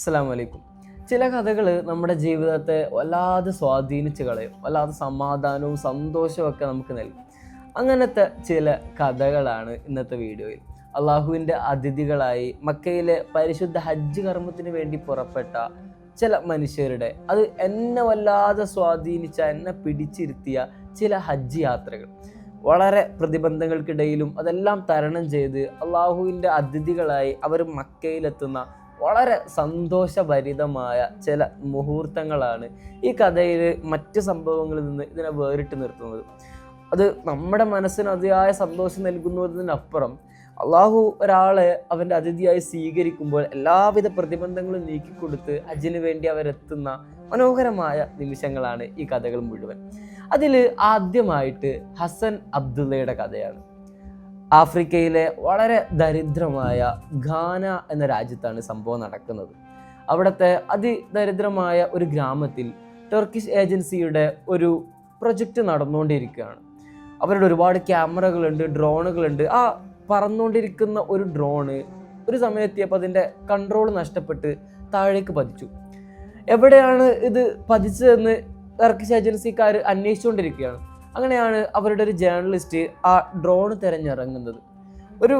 അസ്സാം വലൈക്കും ചില കഥകൾ നമ്മുടെ ജീവിതത്തെ വല്ലാതെ സ്വാധീനിച്ച് കളയും. വല്ലാതെ സമാധാനവും സന്തോഷവും ഒക്കെ നമുക്ക് നൽകും. അങ്ങനത്തെ ചില കഥകളാണ് ഇന്നത്തെ വീഡിയോയിൽ. അള്ളാഹുവിന്റെ അതിഥികളായി മക്കയിലെ പരിശുദ്ധ ഹജ്ജ് കർമ്മത്തിന് വേണ്ടി പുറപ്പെട്ട ചില മനുഷ്യരുടെ അത് എന്നെ വല്ലാതെ സ്വാധീനിച്ച എന്നെ പിടിച്ചിരുത്തിയ ചില ഹജ്ജ് യാത്രകൾ. വളരെ പ്രതിബന്ധങ്ങൾക്കിടയിലും അതെല്ലാം തരണം ചെയ്ത് അള്ളാഹുവിന്റെ അതിഥികളായി അവർ മക്കയിലെത്തുന്ന വളരെ സന്തോഷഭരിതമായ ചില മുഹൂർത്തങ്ങളാണ് ഈ കഥയിൽ മറ്റ് സംഭവങ്ങളിൽ നിന്ന് ഇതിനെ വേറിട്ട് നിർത്തുന്നത്. അത് നമ്മുടെ മനസ്സിന് അതിയായ സന്തോഷം നൽകുന്നതിനപ്പുറം അള്ളാഹു ഒരാളെ അവന്റെ അതിഥിയായി സ്വീകരിക്കുമ്പോൾ എല്ലാവിധ പ്രതിബന്ധങ്ങളും നീക്കിക്കൊടുത്ത് അജിന് വേണ്ടി അവരെത്തുന്ന മനോഹരമായ നിമിഷങ്ങളാണ് ഈ കഥകൾ മുഴുവൻ. അതിൽ ആദ്യമായിട്ട് ഹസൻ അബ്ദുള്ളയുടെ കഥയാണ്. ആഫ്രിക്കയിലെ വളരെ ദരിദ്രമായ ഘാന എന്ന രാജ്യത്താണ് സംഭവം നടക്കുന്നത്. അവിടുത്തെ അതിദരിദ്രമായ ഒരു ഗ്രാമത്തിൽ ടർക്കിഷ് ഏജൻസിയുടെ ഒരു പ്രൊജക്റ്റ് നടന്നുകൊണ്ടിരിക്കുകയാണ്. അവരുടെ ഒരുപാട് ക്യാമറകളുണ്ട് ഡ്രോണുകളുണ്ട്. ആ പറന്നുകൊണ്ടിരിക്കുന്ന ഒരു ഡ്രോണ് ഒരു സമയത്തിയപ്പോൾ അതിന്റെ കൺട്രോൾ നഷ്ടപ്പെട്ട് താഴേക്ക് പതിച്ചു. എവിടെയാണ് ഇത് പതിച്ചതെന്ന് ടർക്കിഷ് ഏജൻസിക്കാർ അന്വേഷിച്ചുകൊണ്ടിരിക്കുകയാണ്. അങ്ങനെയാണ് അവരുടെ ഒരു ജേർണലിസ്റ്റ് ആ ഡ്രോൺ തിരഞ്ഞിറങ്ങുന്നത്. ഒരു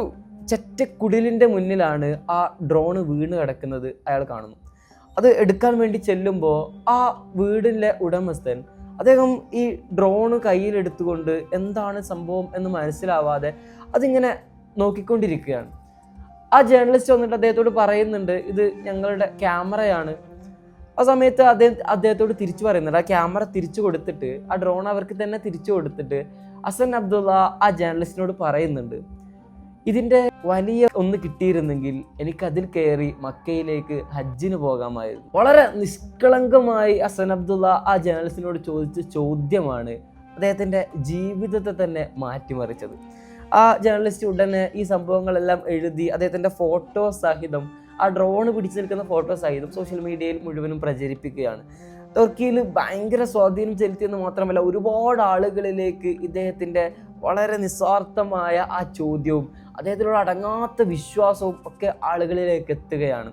ചെറ്റക്കുടിലിന്റെ മുന്നിലാണ് ആ ഡ്രോണ് വീണ് കിടക്കുന്നത് അയാൾ കാണുന്നു. അത് എടുക്കാൻ വേണ്ടി ചെല്ലുമ്പോൾ ആ വീടിന്റെ ഉടമസ്ഥൻ അദ്ദേഹം ഈ ഡ്രോണ് കയ്യിലെടുത്തുകൊണ്ട് എന്താണ് സംഭവം എന്ന് മനസ്സിലാവാതെ അതിങ്ങനെ നോക്കിക്കൊണ്ടിരിക്കുകയാണ്. ആ ജേർണലിസ്റ്റ് വന്നിട്ട് അദ്ദേഹത്തോട് പറയുന്നുണ്ട് ഇത് ഞങ്ങളുടെ ക്യാമറയാണ് ആ സമയത്ത് അദ്ദേഹം അദ്ദേഹത്തോട് തിരിച്ചു പറയുന്നുണ്ട്. ആ ക്യാമറ തിരിച്ചു കൊടുത്തിട്ട് ആ ഡ്രോൺ അവർക്ക് തന്നെ തിരിച്ചു കൊടുത്തിട്ട് അസൻ അബ്ദുള്ള ആ ജേർണലിസ്റ്റിനോട് പറയുന്നുണ്ട്. ഇതിന്റെ വലിയ ഒന്ന് കിട്ടിയിരുന്നെങ്കിൽ എനിക്ക് അതിൽ കയറി മക്കയിലേക്ക് ഹജ്ജിന് പോകാമായിരുന്നു. വളരെ നിഷ്കളങ്കമായി അസൻ അബ്ദുള്ള ആ ജേർണലിസ്റ്റിനോട് ചോദിച്ച ചോദ്യമാണ് അദ്ദേഹത്തിന്റെ ജീവിതത്തെ തന്നെ മാറ്റിമറിച്ചത്. ആ ജേർണലിസ്റ്റ് ഉടനെ ഈ സംഭവങ്ങളെല്ലാം എഴുതി അദ്ദേഹത്തിന്റെ ഫോട്ടോ സഹിതം ആ ഡ്രോണ് പിടിച്ചു നിൽക്കുന്ന ഫോട്ടോസ് ആയിരുന്നു. സോഷ്യൽ മീഡിയയിൽ മുഴുവനും പ്രചരിപ്പിക്കുകയാണ്. തുർക്കിയിൽ ഭയങ്കര സ്വാധീനം ചെലുത്തിയെന്ന് മാത്രമല്ല ഒരുപാട് ആളുകളിലേക്ക് ഇദ്ദേഹത്തിന്റെ വളരെ നിസ്വാർത്ഥമായ ആ ചോദ്യവും അദ്ദേഹത്തിലുള്ള അടങ്ങാത്ത വിശ്വാസവും ഒക്കെ ആളുകളിലേക്ക് എത്തുകയാണ്.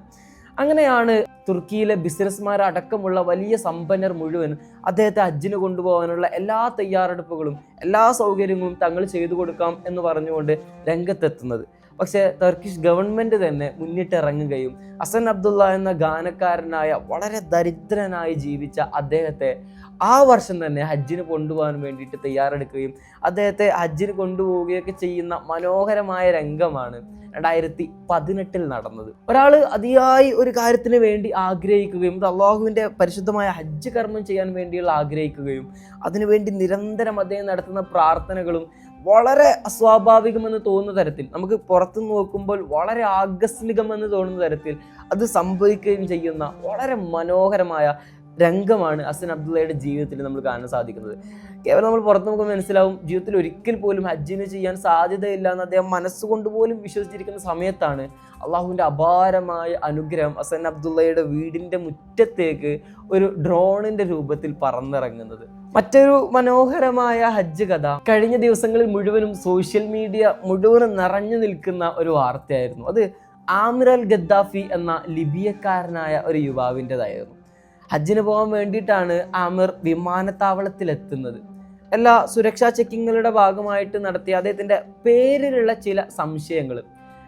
അങ്ങനെയാണ് തുർക്കിയിലെ ബിസിനസ്മാരടക്കമുള്ള വലിയ സമ്പന്നർ മുഴുവൻ അദ്ദേഹത്തെ ഹജ്ജിന് കൊണ്ടുപോകാനുള്ള എല്ലാ തയ്യാറെടുപ്പുകളും എല്ലാ സൗകര്യങ്ങളും തങ്ങൾ ചെയ്തു കൊടുക്കാം എന്ന് പറഞ്ഞുകൊണ്ട് രംഗത്തെത്തുന്നത്. പക്ഷേ ടർക്കിഷ് ഗവൺമെന്റ് തന്നെ മുന്നിട്ടിറങ്ങുകയും അസൻ അബ്ദുള്ള എന്ന ഗാനക്കാരനായ വളരെ ദരിദ്രനായി ജീവിച്ച അദ്ദേഹത്തെ ആ വർഷം തന്നെ ഹജ്ജിന് കൊണ്ടുപോകാൻ വേണ്ടിയിട്ട് തയ്യാറെടുക്കുകയും അദ്ദേഹത്തെ ഹജ്ജിന് കൊണ്ടുപോവുകയൊക്കെ ചെയ്യുന്ന മനോഹരമായ രംഗമാണ് രണ്ടായിരത്തി പതിനെട്ടിൽ നടന്നത്. ഒരാൾ അതിയായി ഒരു കാര്യത്തിന് വേണ്ടി ആഗ്രഹിക്കുകയും അത് അള്ളാഹുവിന്റെ പരിശുദ്ധമായ ഹജ്ജ് കർമ്മം ചെയ്യാൻ വേണ്ടിയുള്ള ആഗ്രഹിക്കുകയും അതിനുവേണ്ടി നിരന്തരം അദ്ദേഹം നടത്തുന്ന പ്രാർത്ഥനകളും വളരെ അസ്വാഭാവികമെന്ന് തോന്നുന്ന തരത്തിൽ നമുക്ക് പുറത്തു നോക്കുമ്പോൾ വളരെ ആകസ്മികമെന്ന് തോന്നുന്ന തരത്തിൽ അത് സംഭവിക്കുകയും ചെയ്യുന്ന വളരെ മനോഹരമായ രംഗമാണ് അസൻ അബ്ദുള്ളയുടെ ജീവിതത്തിൽ നമ്മൾ കാണാൻ സാധിക്കുന്നത്. കേവലം നമ്മൾ പുറത്ത് നോക്കുമ്പോൾ മനസ്സിലാവും ജീവിതത്തിൽ ഒരിക്കൽ പോലും ഹജ്ജിന് ചെയ്യാൻ സാധ്യതയില്ല എന്ന് അദ്ദേഹം മനസ്സുകൊണ്ട് പോലും വിശ്വസിച്ചിരിക്കുന്ന സമയത്താണ് അള്ളാഹുവിന്റെ അപാരമായ അനുഗ്രഹം അസൻ അബ്ദുള്ളയുടെ വീടിന്റെ മുറ്റത്തേക്ക് ഒരു ഡ്രോണിന്റെ രൂപത്തിൽ പറന്നിറങ്ങുന്നത്. മറ്റൊരു മനോഹരമായ ഹജ്ജ് കഥ. കഴിഞ്ഞ ദിവസങ്ങളിൽ മുഴുവനും സോഷ്യൽ മീഡിയ മുഴുവനും നിറഞ്ഞു നിൽക്കുന്ന ഒരു വാർത്തയായിരുന്നു. അത് ആമിറൽ ഗദ്ദാഫി എന്ന ലിബിയക്കാരനായ ഒരു യുവാവിന്റെതായിരുന്നു. ഹജ്ജിന് പോകാൻ വേണ്ടിയിട്ടാണ് ആമിർ വിമാനത്താവളത്തിൽ എത്തുന്നത് എല്ലാ സുരക്ഷാ ചെക്കിങ്ങുകളുടെ ഭാഗമായിട്ട് നടത്തിയ അദ്ദേഹത്തിന്റെ പേരിലുള്ള ചില സംശയങ്ങൾ.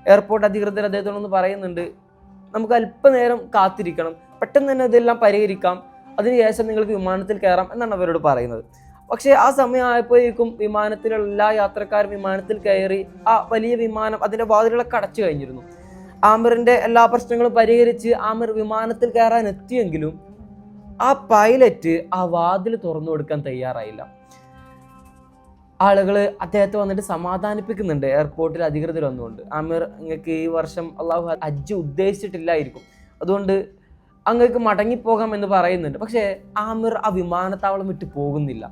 എയർപോർട്ട് അധികൃതർ അദ്ദേഹത്തോടൊന്ന് പറയുന്നുണ്ട് നമുക്ക് അല്പനേരം കാത്തിരിക്കണം. പെട്ടെന്ന് തന്നെ ഇതെല്ലാം പരിഹരിക്കാം. അതിനുശേഷം നിങ്ങൾക്ക് വിമാനത്തിൽ കയറാം എന്നാണ് അവരോട് പറയുന്നത്. പക്ഷേ ആ സമയമായപ്പോഴേക്കും വിമാനത്തിലുള്ള എല്ലാ യാത്രക്കാരും വിമാനത്തിൽ കയറി ആ വലിയ വിമാനം അതിന്റെ വാതിലുകളൊക്കെ അടച്ചു കഴിഞ്ഞിരുന്നു. ആമിറിന്റെ എല്ലാ പ്രശ്നങ്ങളും പരിഹരിച്ച് ആമിർ വിമാനത്തിൽ കയറാൻ എത്തിയെങ്കിലും ആ പൈലറ്റ് ആ വാതിൽ തുറന്നു കൊടുക്കാൻ തയ്യാറായില്ല. ആളുകൾ അദ്ദേഹത്തെ വന്നിട്ട് സമാധാനിപ്പിക്കുന്നുണ്ട്. എയർപോർട്ടിൽ അധികൃതർ വന്നുകൊണ്ട്. ആമിർ നിങ്ങൾക്ക് ഈ വർഷം അള്ളാഹു ഹജ്ജ് ഉദ്ദേശിച്ചിട്ടില്ലായിരിക്കും. അതുകൊണ്ട് അങ്ങക്ക് മടങ്ങിപ്പോകാം എന്ന് പറയുന്നുണ്ട്. പക്ഷേ ആമിർ ആ വിമാനത്താവളം വിട്ട് പോകുന്നില്ല.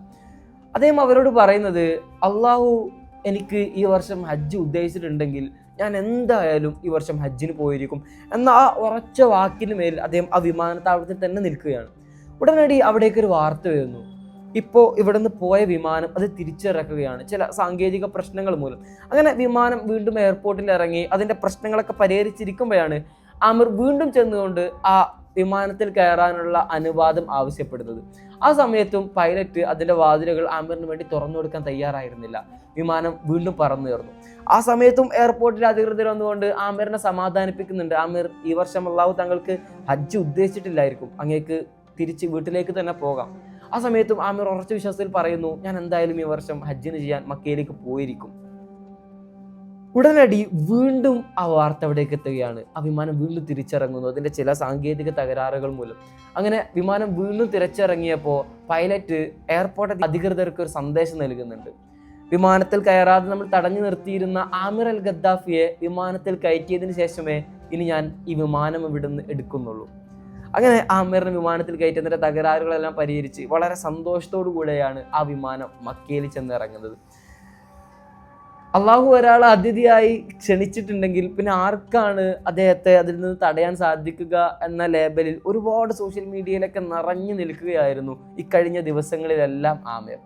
അദ്ദേഹം അവരോട് പറയുന്നത് അള്ളാഹു എനിക്ക് ഈ വർഷം ഹജ്ജ് ഉദ്ദേശിച്ചിട്ടുണ്ടെങ്കിൽ ഞാൻ എന്തായാലും ഈ വർഷം ഹജ്ജിന് പോയിരിക്കും. എന്ന ആ ഉറച്ച വാക്കിന് മേൽ അദ്ദേഹം ആ വിമാനത്താവളത്തിൽ തന്നെ നിൽക്കുകയാണ്. ഉടനടി അവിടേക്ക് ഒരു വാർത്ത വരുന്നു. ഇപ്പോൾ ഇവിടുന്ന് പോയ വിമാനം അത് തിരിച്ചിറക്കുകയാണ്. ചില സാങ്കേതിക പ്രശ്നങ്ങൾ മൂലം. അങ്ങനെ വിമാനം വീണ്ടും എയർപോർട്ടിൽ ഇറങ്ങി അതിന്റെ പ്രശ്നങ്ങളൊക്കെ പരിഹരിച്ചിരിക്കുമ്പോഴാണ് ആമിർ വീണ്ടും ചെന്നുകൊണ്ട് ആ വിമാനത്തിൽ കയറാനുള്ള അനുവാദം ആവശ്യപ്പെടുന്നത്. ആ സമയത്തും പൈലറ്റ് അതിന്റെ വാതിലുകൾ ആമിറിന് വേണ്ടി തുറന്നു കൊടുക്കാൻ തയ്യാറായിരുന്നില്ല. വിമാനം വീണ്ടും പറന്നുയർന്നു ആ സമയത്തും എയർപോർട്ടിൽ അധികൃതർ വന്നുകൊണ്ട് ആമിറിനെ സമാധാനിപ്പിക്കുന്നുണ്ട്. ആമിർ ഈ വർഷം അള്ളാഹു തങ്ങൾക്ക് ഹജ്ജ് ഉദ്ദേശിച്ചിട്ടില്ലായിരിക്കും. അങ്ങേക്ക് തിരിച്ച് വീട്ടിലേക്ക് തന്നെ പോകാം. ആ സമയത്തും ആമിർ ഉറച്ച വിശ്വാസത്തിൽ പറയുന്നു ഞാൻ എന്തായാലും ഈ വർഷം ഹജ്ജിന് ചെയ്യാൻ മക്കയിലേക്ക് പോയിരിക്കും. ഉടനടി വീണ്ടും ആ വാർത്ത അവിടേക്ക് എത്തുകയാണ്. ആ വിമാനം വീണ്ടും തിരിച്ചിറങ്ങുന്നു. അതിന്റെ ചില സാങ്കേതിക തകരാറുകൾ മൂലം. അങ്ങനെ വിമാനം വീണ്ടും തിരിച്ചിറങ്ങിയപ്പോൾ പൈലറ്റ് എയർപോർട്ട് അധികൃതർക്ക് ഒരു സന്ദേശം നൽകുന്നുണ്ട്. വിമാനത്തിൽ കയറാതെ നമ്മൾ തടഞ്ഞു നിർത്തിയിരുന്ന ആമിർ അൽ ഗദ്ദാഫിയെ വിമാനത്തിൽ കയറ്റിയതിന് ശേഷമേ ഇനി ഞാൻ ഈ വിമാനം ഇവിടുന്ന് എടുക്കുന്നുള്ളൂ. അങ്ങനെ ആമിറിന് വിമാനത്തിൽ കയറ്റുന്നതിന്റെ തകരാറുകളെല്ലാം പരിഹരിച്ച് വളരെ സന്തോഷത്തോടു കൂടെയാണ് ആ വിമാനം മക്കയിൽ ചെന്നിറങ്ങുന്നത്. അള്ളാഹു ഒരാളെ അതിഥിയായി ക്ഷണിച്ചിട്ടുണ്ടെങ്കിൽ പിന്നെ ആർക്കാണ് അദ്ദേഹത്തെ അതിൽ നിന്ന് തടയാൻ സാധിക്കുക എന്ന ലേബലിൽ ഒരുപാട് സോഷ്യൽ മീഡിയയിലൊക്കെ നിറഞ്ഞു നിൽക്കുകയായിരുന്നു ഇക്കഴിഞ്ഞ ദിവസങ്ങളിലെല്ലാം ആമിർ.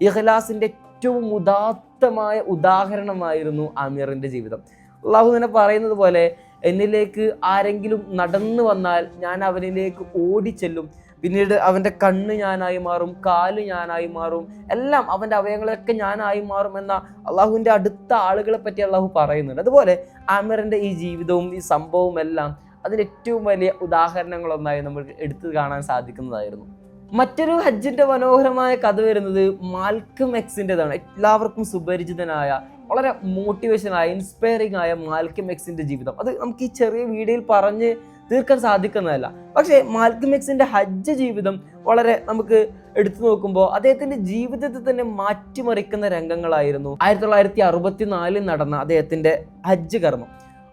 ഇഖ്ലാസിന്റെ ഏറ്റവും ഉദാത്തമായ ഉദാഹരണമായിരുന്നു ആമിറിന്റെ ജീവിതം. അള്ളാഹു തന്നെ പറയുന്നത് പോലെ എന്നിലേക്ക് ആരെങ്കിലും നടന്നു വന്നാൽ ഞാൻ അവനിലേക്ക് ഓടിച്ചെല്ലും. പിന്നീട് അവന്റെ കണ്ണ് ഞാനായി മാറും കാൽ ഞാനായി മാറും എല്ലാം അവന്റെ അവയവങ്ങളൊക്കെ ഞാനായി മാറും എന്ന അള്ളാഹുവിന്റെ അടുത്ത ആളുകളെ പറ്റി അള്ളാഹു പറയുന്നുണ്ട്. അതുപോലെ ആമിറിന്റെ ഈ ജീവിതവും ഈ സംഭവവും എല്ലാം അതിന് ഏറ്റവും വലിയ ഉദാഹരണങ്ങളൊന്നായി നമുക്ക് എടുത്തു കാണാൻ സാധിക്കുന്നതായിരുന്നു. മറ്റൊരു ഹജ്ജിന്റെ മനോഹരമായ കഥ വരുന്നത് മാൽക്കം എക്സിന്റെതാണ്. എല്ലാവർക്കും സുപരിചിതനായ വളരെ മോട്ടിവേഷനായ ഇൻസ്പയറിംഗ് ആയ മാൽക്കം എക്സിന്റെ ജീവിതം. അത് നമുക്ക് ഈ ചെറിയ വീഡിയോയിൽ പറഞ്ഞ് തീർക്കാൻ സാധിക്കുന്നതല്ല. പക്ഷേ മാൽക്കമക്സിന്റെ ഹജ്ജ് ജീവിതം വളരെ നമുക്ക് എടുത്തു നോക്കുമ്പോൾ അദ്ദേഹത്തിന്റെ ജീവിതത്തെ തന്നെ മാറ്റിമറിക്കുന്ന രംഗങ്ങളായിരുന്നു. ആയിരത്തി തൊള്ളായിരത്തി അറുപത്തിനാലിൽ നടന്ന അദ്ദേഹത്തിന്റെ ഹജ്ജ് കർമ്മം.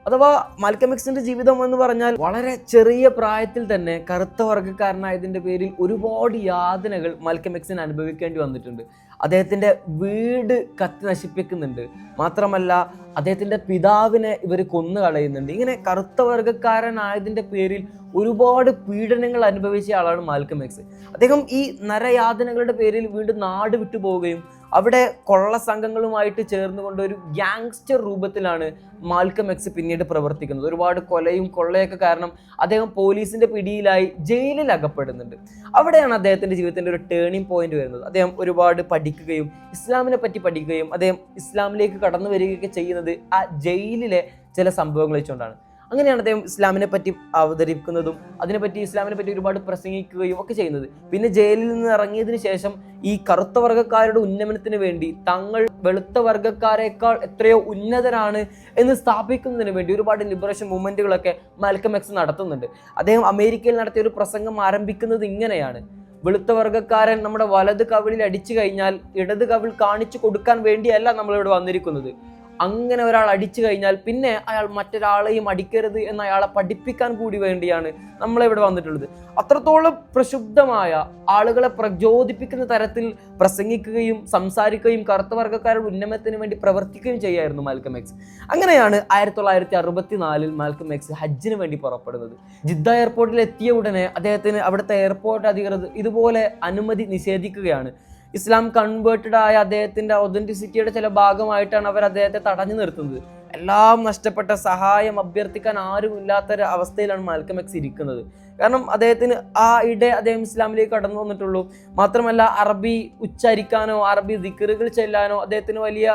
അഥവാ മാൽക്കമെക്സിന്റെ ജീവിതം എന്ന് പറഞ്ഞാൽ വളരെ ചെറിയ പ്രായത്തിൽ തന്നെ കറുത്ത വർഗക്കാരനായതിന്റെ പേരിൽ ഒരുപാട് യാതനകൾ മാൽക്കമെക്സിന് അനുഭവിക്കേണ്ടി വന്നിട്ടുണ്ട്. അദ്ദേഹത്തിന്റെ വീട് കത്തി നശിപ്പിക്കുന്നുണ്ട്. മാത്രമല്ല അദ്ദേഹത്തിന്റെ പിതാവിനെ ഇവർ കൊന്നു കളയുന്നുണ്ട്. ഇങ്ങനെ കറുത്ത വർഗക്കാരനായതിന്റെ പേരിൽ ഒരുപാട് പീഡനങ്ങൾ അനുഭവിച്ച ആളാണ് മാൽക്കം എക്സ്. അദ്ദേഹം ഈ നരയാതനകളുടെ പേരിൽ വീണ്ടും നാട് വിട്ടുപോവുകയും അവിടെ കൊള്ള സംഘങ്ങളുമായിട്ട് ചേർന്നുകൊണ്ട് ഒരു ഗ്യാങ്സ്റ്റർ രൂപത്തിലാണ് മാൽക്കം എക്സ് പിന്നീട് പ്രവർത്തിക്കുന്നത്. ഒരുപാട് കൊലയും കൊള്ളയൊക്കെ കാരണം അദ്ദേഹം പോലീസിന്റെ പിടിയിലായി ജയിലിൽ അകപ്പെടുന്നുണ്ട്. അവിടെയാണ് അദ്ദേഹത്തിന്റെ ജീവിതത്തിന്റെ ഒരു ടേണിംഗ് പോയിന്റ് വരുന്നത്. അദ്ദേഹം ഒരുപാട് പഠിക്കുകയും ഇസ്ലാമിനെ പറ്റി പഠിക്കുകയും അദ്ദേഹം ഇസ്ലാമിലേക്ക് കടന്നു വരികയൊക്കെ ചെയ്യുന്നത് ആ ജയിലിലെ ചില സംഭവങ്ങൾ വെച്ചുകൊണ്ടാണ്. അങ്ങനെയാണ് അദ്ദേഹം ഇസ്ലാമിനെ പറ്റി അവതരിപ്പിക്കുന്നതും അതിനെപ്പറ്റി ഇസ്ലാമിനെ പറ്റി ഒരുപാട് പ്രസംഗിക്കുകയും ഒക്കെ ചെയ്യുന്നത്. പിന്നെ ജയിലിൽ നിന്ന് ഇറങ്ങിയതിനു ശേഷം ഈ കറുത്ത വർഗക്കാരുടെ ഉന്നമനത്തിന് വേണ്ടി തങ്ങൾ വെളുത്ത വർഗക്കാരേക്കാൾ എത്രയോ ഉന്നതരാണ് എന്ന് സ്ഥാപിക്കുന്നതിന് വേണ്ടി ഒരുപാട് ലിബറേഷൻ മൂവ്മെന്റുകളൊക്കെ മാൽക്കം നടത്തുന്നുണ്ട്. അദ്ദേഹം അമേരിക്കയിൽ നടത്തിയ ഒരു പ്രസംഗം ആരംഭിക്കുന്നത് ഇങ്ങനെയാണ്. വെളുത്ത വർഗക്കാരൻ നമ്മുടെ വലത് കവിളിൽ അടിച്ചു കഴിഞ്ഞാൽ ഇടത് കവിൾ കാണിച്ചു കൊടുക്കാൻ വേണ്ടിയല്ല നമ്മളിവിടെ വന്നിരിക്കുന്നത്. അങ്ങനെ ഒരാൾ അടിച്ചു കഴിഞ്ഞാൽ പിന്നെ അയാൾ മറ്റൊരാളെയും അടിക്കരുത് എന്ന് അയാളെ പഠിപ്പിക്കാൻ കൂടി വേണ്ടിയാണ് നമ്മളിവിടെ വന്നിട്ടുള്ളത്. അത്രത്തോളം പ്രക്ഷുബ്ധമായ ആളുകളെ പ്രചോദിപ്പിക്കുന്ന തരത്തിൽ പ്രസംഗിക്കുകയും സംസാരിക്കുകയും കറുത്ത വർഗക്കാരുടെ ഉന്നമനത്തിന് വേണ്ടി പ്രവർത്തിക്കുകയും ചെയ്യായിരുന്നു മാൽക്കം എക്സ്. അങ്ങനെയാണ് ആയിരത്തി തൊള്ളായിരത്തി അറുപത്തിനാലിൽ മാൽക്കം എക്സ് ഹജ്ജിന് വേണ്ടി പുറപ്പെടുന്നത്. ജിദ്ദ എയർപോർട്ടിൽ എത്തിയ ഉടനെ അദ്ദേഹത്തിന് അവിടുത്തെ എയർപോർട്ട് അധികൃതർ ഇതുപോലെ അനുമതി നിഷേധിക്കുകയാണ്. ഇസ്ലാം കൺവേർട്ടഡ് ആയ അദ്ദേഹത്തിന്റെ ഒതന്റിസിറ്റിയുടെ ചില ഭാഗമായിട്ടാണ് അവർ അദ്ദേഹത്തെ തടഞ്ഞു നിർത്തുന്നത്. എല്ലാം നഷ്ടപ്പെട്ട സഹായം അഭ്യർത്ഥിക്കാൻ ആരുമില്ലാത്ത ഒരു അവസ്ഥയിലാണ് മാൽക്കം എക്സ് ഇരിക്കുന്നത്. കാരണം അദ്ദേഹത്തിന് ആ ഇടെ അദ്ദേഹം ഇസ്ലാമിലേക്ക് കടന്നു വന്നിട്ടുള്ളൂ. മാത്രമല്ല അറബി ഉച്ചരിക്കാനോ അറബി ദിക്കറുകൾ ചെല്ലാനോ അദ്ദേഹത്തിന് വലിയ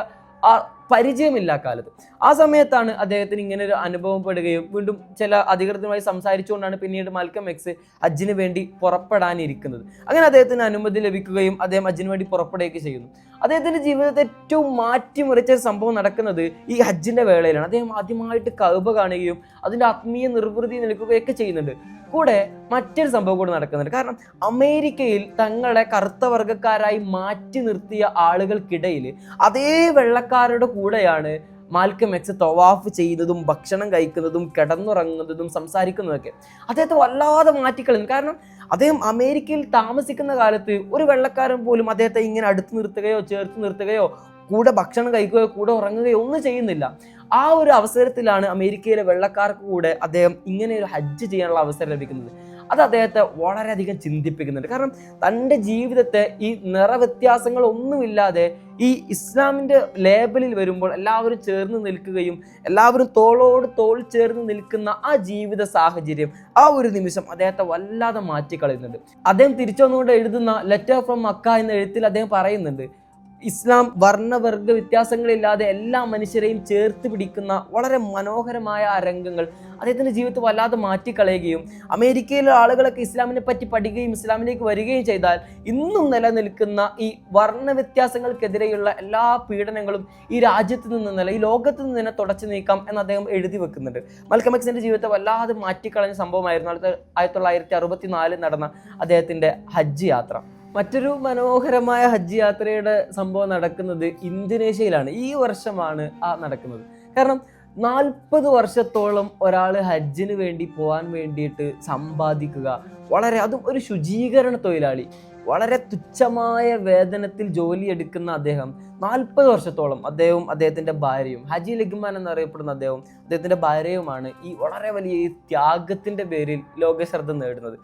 ആ പരിചയമില്ല കാലത്ത്. ആ സമയത്താണ് അദ്ദേഹത്തിന് ഇങ്ങനെ ഒരു അനുഭവപ്പെടുകയും വീണ്ടും ചില അധികൃതരുമായി സംസാരിച്ചുകൊണ്ടാണ് പിന്നീട് മൽക്കം എക്സ് അജിന് വേണ്ടി പുറപ്പെടാനിരിക്കുന്നത്. അങ്ങനെ അദ്ദേഹത്തിന് അനുമതി ലഭിക്കുകയും അദ്ദേഹം അജിന് വേണ്ടി പുറപ്പെടുകയൊക്കെ ചെയ്യുന്നു. അദ്ദേഹത്തിന്റെ ജീവിതത്തെ ഏറ്റവും മാറ്റിമറിച്ച സംഭവം നടക്കുന്നത് ഈ ഹജ്ജിന്റെ വേളയിലാണ്. അദ്ദേഹം ആദ്യമായിട്ട് കൗബ കാണുകയും അതിന്റെ ആത്മീയ നിർവൃതി നിൽക്കുകയൊക്കെ ചെയ്യുന്നുണ്ട്. കൂടെ മറ്റൊരു സംഭവം കൂടെ നടക്കുന്നുണ്ട്. കാരണം അമേരിക്കയിൽ തങ്ങളെ കറുത്ത വർഗക്കാരായി മാറ്റി നിർത്തിയ ആളുകൾക്കിടയിൽ അതേ വെള്ളക്കാരുടെ കൂടെയാണ് മാൽക്കം എക്സ് തവാഫ് ചെയ്യുന്നതും ഭക്ഷണം കഴിക്കുന്നതും കിടന്നുറങ്ങുന്നതും സംസാരിക്കുന്നതൊക്കെ. അദ്ദേഹത്തെ വല്ലാതെ മാറ്റിക്കളഞ്ഞു കാരണം അദ്ദേഹം അമേരിക്കയിൽ താമസിക്കുന്ന കാലത്ത് ഒരു വെള്ളക്കാരൻ പോലും അദ്ദേഹത്തെ ഇങ്ങനെ അടുത്ത് നിർത്തുകയോ ചേർത്ത് നിർത്തുകയോ കൂടെ ഭക്ഷണം കഴിക്കുകയോ കൂടെ ഉറങ്ങുകയോ ഒന്നും ചെയ്യുന്നില്ല. ആ ഒരു അവസരത്തിലാണ് അമേരിക്കയിലെ വെള്ളക്കാർക്ക് കൂടെ അദ്ദേഹം ഇങ്ങനെ ഒരു ഹജ്ജ് ചെയ്യാനുള്ള അവസരം ലഭിക്കുന്നത്. അത് അദ്ദേഹത്തെ വളരെയധികം ചിന്തിപ്പിക്കുന്നുണ്ട്. കാരണം തന്റെ ജീവിതത്തെ ഈ നിറവ്യത്യാസങ്ങളൊന്നുമില്ലാതെ ഈ ഇസ്ലാമിന്റെ ലേബലിൽ വരുമ്പോൾ എല്ലാവരും ചേർന്ന് നിൽക്കുകയും എല്ലാവരും തോളോട് തോൾ ചേർന്ന് നിൽക്കുന്ന ആ ജീവിത സാഹചര്യം ആ ഒരു നിമിഷം അദ്ദേഹത്തെ വല്ലാതെ മാറ്റിക്കളയുന്നുണ്ട്. അദ്ദേഹം തിരിച്ചു വന്നുകൊണ്ട് എഴുതുന്ന ലെറ്റർ ഫ്രം മക്ക എന്ന എഴുത്തിൽ അദ്ദേഹം പറയുന്നുണ്ട് ഇസ്ലാം വർണവർഗ വ്യത്യാസങ്ങളില്ലാതെ എല്ലാ മനുഷ്യരെയും ചേർത്ത് പിടിക്കുന്ന വളരെ മനോഹരമായ ആ രംഗങ്ങൾ അദ്ദേഹത്തിന്റെ ജീവിതത്തെ വല്ലാതെ മാറ്റിക്കളയുകയും അമേരിക്കയിലെ ആളുകളൊക്കെ ഇസ്ലാമിനെ പറ്റി പഠിക്കുകയും ഇസ്ലാമിലേക്ക് വരികയും ചെയ്താൽ ഇന്നും നിലനിൽക്കുന്ന ഈ വർണ വ്യത്യാസങ്ങൾക്കെതിരെയുള്ള എല്ലാ പീഡനങ്ങളും ഈ രാജ്യത്ത് നിന്നല്ല ഈ ലോകത്ത് നിന്ന് തന്നെ തുടച്ചു നീക്കാം എന്ന് അദ്ദേഹം എഴുതി വെക്കുന്നുണ്ട്. മൽക്കം എക്സിന്റെ ജീവിതത്തെ വല്ലാതെ മാറ്റിക്കളഞ്ഞ സംഭവമായിരുന്നു. ആയിരത്തി തൊള്ളായിരത്തി അറുപത്തി നാലിൽ നടന്ന അദ്ദേഹത്തിന്റെ ഹജ്ജ് യാത്ര. മറ്റൊരു മനോഹരമായ ഹജ്ജ് യാത്രയുടെ സംഭവം നടക്കുന്നത് ഇന്തോനേഷ്യയിലാണ്. ഈ വർഷമാണ് ആ നടക്കുന്നത്. കാരണം നാൽപ്പത് വർഷത്തോളം ഒരാൾ ഹജ്ജിന് വേണ്ടി പോകാൻ വേണ്ടിയിട്ട് സമ്പാദിക്കുക വളരെ അതും ഒരു ശുചീകരണ തൊഴിലാളി വളരെ തുച്ഛമായ വേതനത്തിൽ ജോലി എടുക്കുന്ന അദ്ദേഹം നാൽപ്പത് വർഷത്തോളം അദ്ദേഹവും അദ്ദേഹത്തിന്റെ ഭാര്യയും ഹജി ലഗ്മാൻ എന്നറിയപ്പെടുന്ന അദ്ദേഹവും അദ്ദേഹത്തിന്റെ ഭാര്യയുമാണ് ഈ വളരെ വലിയ ഈ ത്യാഗത്തിന്റെ പേരിൽ ലോകശ്രദ്ധ നേടുന്നത്.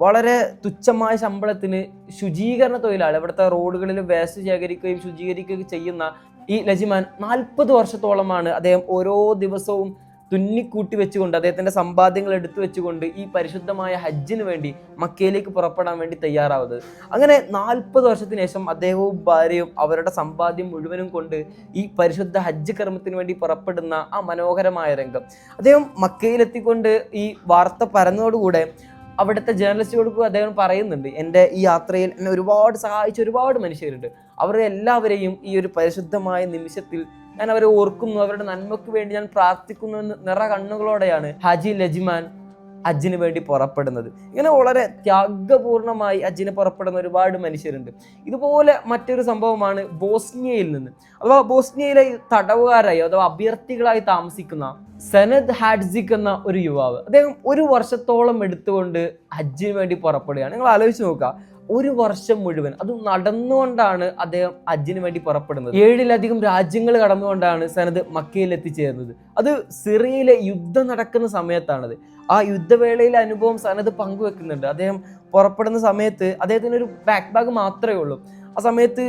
വളരെ തുച്ഛമായ ശമ്പളത്തിന് ശുചീകരണ തൊഴിലാളി ഇവിടുത്തെ റോഡുകളിൽ വേസ്റ്റ് ശേഖരിക്കുകയും ശുചീകരിക്കുകയും ചെയ്യുന്ന ഈ ലജിമാൻ നാൽപ്പത് വർഷത്തോളമാണ് അദ്ദേഹം ഓരോ ദിവസവും തുന്നിക്കൂട്ടി വെച്ചുകൊണ്ട് അദ്ദേഹത്തിന്റെ സമ്പാദ്യങ്ങൾ എടുത്തു വെച്ചുകൊണ്ട് ഈ പരിശുദ്ധമായ ഹജ്ജിന് വേണ്ടി മക്കയിലേക്ക് പുറപ്പെടാൻ വേണ്ടി തയ്യാറാവുന്നത്. അങ്ങനെ നാൽപ്പത് വർഷത്തിന് ശേഷം അദ്ദേഹവും ഭാര്യയും അവരുടെ സമ്പാദ്യം മുഴുവനും കൊണ്ട് ഈ പരിശുദ്ധ ഹജ്ജ് കർമ്മത്തിന് വേണ്ടി പുറപ്പെടുന്ന ആ മനോഹരമായ രംഗം. അദ്ദേഹം മക്കയിലെത്തിക്കൊണ്ട് ഈ വാർത്ത പരന്നതോടുകൂടെ അവിടുത്തെ ജേർണലിസ്റ്റുകൾക്കും അദ്ദേഹം പറയുന്നുണ്ട് എന്റെ ഈ യാത്രയിൽ എന്നെ ഒരുപാട് സഹായിച്ച ഒരുപാട് മനുഷ്യരുണ്ട്. അവരെ എല്ലാവരെയും ഈ ഒരു പരിശുദ്ധമായ നിമിഷത്തിൽ ഞാൻ അവരെ ഓർക്കുന്നു. അവരുടെ നന്മയ്ക്ക് വേണ്ടി ഞാൻ പ്രാർത്ഥിക്കുന്നു എന്ന് നിറ കണ്ണുകളോടെയാണ് ഹാജി ലജിമാൻ ഹജ്ജിന് വേണ്ടി പുറപ്പെടുന്നത്. ഇങ്ങനെ വളരെ ത്യാഗപൂർണമായി അജിന് പുറപ്പെടുന്ന ഒരുപാട് മനുഷ്യരുണ്ട്. ഇതുപോലെ മറ്റൊരു സംഭവമാണ് ബോസ്നിയയിൽ നിന്ന്. അഥവാ ബോസ്നിയയിലെ തടവുകാരായി അഥവാ അഭ്യർത്ഥികളായി താമസിക്കുന്ന സനദ് ഹാഡ്സിക് എന്ന ഒരു യുവാവ്. അദ്ദേഹം ഒരു വർഷത്തോളം എടുത്തുകൊണ്ട് ഹജ്ജിന് വേണ്ടി പുറപ്പെടുകയാണ്. നിങ്ങൾ ആലോചിച്ച് നോക്കുക. ഒരു വർഷം മുഴുവൻ അത് നടന്നുകൊണ്ടാണ് അദ്ദേഹം ഹജ്ജിന് വേണ്ടി പുറപ്പെടുന്നത്. ഏഴിലധികം രാജ്യങ്ങൾ കടന്നുകൊണ്ടാണ് സനദ് മക്കയിൽ എത്തിച്ചേരുന്നത് അത് സിറിയയിലെ യുദ്ധം നടക്കുന്ന സമയത്താണത്. ആ യുദ്ധവേളയിലെ അനുഭവം സനത് പങ്കുവെക്കുന്നുണ്ട്. അദ്ദേഹം പുറപ്പെടുന്ന സമയത്ത് അദ്ദേഹത്തിന് ഒരു ബാക്ക് ബാഗ് മാത്രമേ ഉള്ളൂ. ആ സമയത്ത്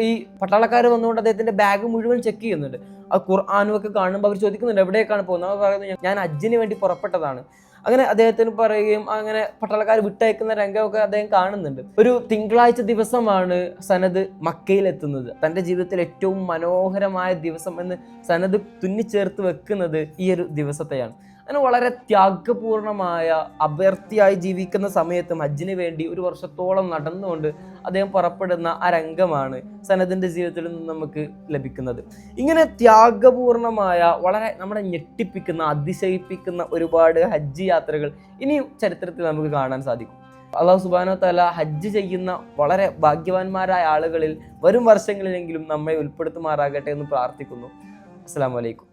ഈ പട്ടാളക്കാർ വന്നുകൊണ്ട് അദ്ദേഹത്തിന്റെ ബാഗ് മുഴുവൻ ചെക്ക് ചെയ്യുന്നുണ്ട്. ആ ഖുർആാനും ഒക്കെ കാണുമ്പോൾ അവർ ചോദിക്കുന്നുണ്ട് എവിടേക്കാണ് പോകുന്നത്? പറയുന്നത് ഞാൻ അജ്ജിന് വേണ്ടി പുറപ്പെട്ടതാണ്. അങ്ങനെ അദ്ദേഹത്തിന് പറയുകയും അങ്ങനെ പട്ടാളക്കാർ വിട്ടയക്കുന്ന രംഗമൊക്കെ അദ്ദേഹം കാണുന്നുണ്ട്. ഒരു തിങ്കളാഴ്ച ദിവസമാണ് സനദ് മക്കയിലെത്തുന്നത്. തന്റെ ജീവിതത്തിൽ ഏറ്റവും മനോഹരമായ ദിവസം എന്ന് സനദ് തുന്നിച്ചേർത്ത് വെക്കുന്നത് ഈ ഒരു ദിവസത്തെയാണ്. അങ്ങനെ വളരെ ത്യാഗപൂർണമായ അഭ്യർത്ഥിയായി ജീവിക്കുന്ന സമയത്തും ഹജ്ജിന് വേണ്ടി ഒരു വർഷത്തോളം നടന്നുകൊണ്ട് അദ്ദേഹം പുറപ്പെടുന്ന ആ രംഗമാണ് സനദിന്റെ ജീവിതത്തിൽ നിന്ന് നമുക്ക് ലഭിക്കുന്നത്. ഇങ്ങനെ ത്യാഗപൂർണമായ വളരെ നമ്മളെ ഞെട്ടിപ്പിക്കുന്ന അതിശയിപ്പിക്കുന്ന ഒരുപാട് ഹജ്ജ് യാത്രകൾ ഇനിയും ചരിത്രത്തിൽ നമുക്ക് കാണാൻ സാധിക്കും. അള്ളാഹു സുബാനോ തല ഹജ്ജ് ചെയ്യുന്ന വളരെ ഭാഗ്യവാന്മാരായ ആളുകളിൽ വരും വർഷങ്ങളിലെങ്കിലും നമ്മെ ഉൾപ്പെടുത്തുമാറാകട്ടെ എന്ന് പ്രാർത്ഥിക്കുന്നു. അസ്സാം വലൈക്കും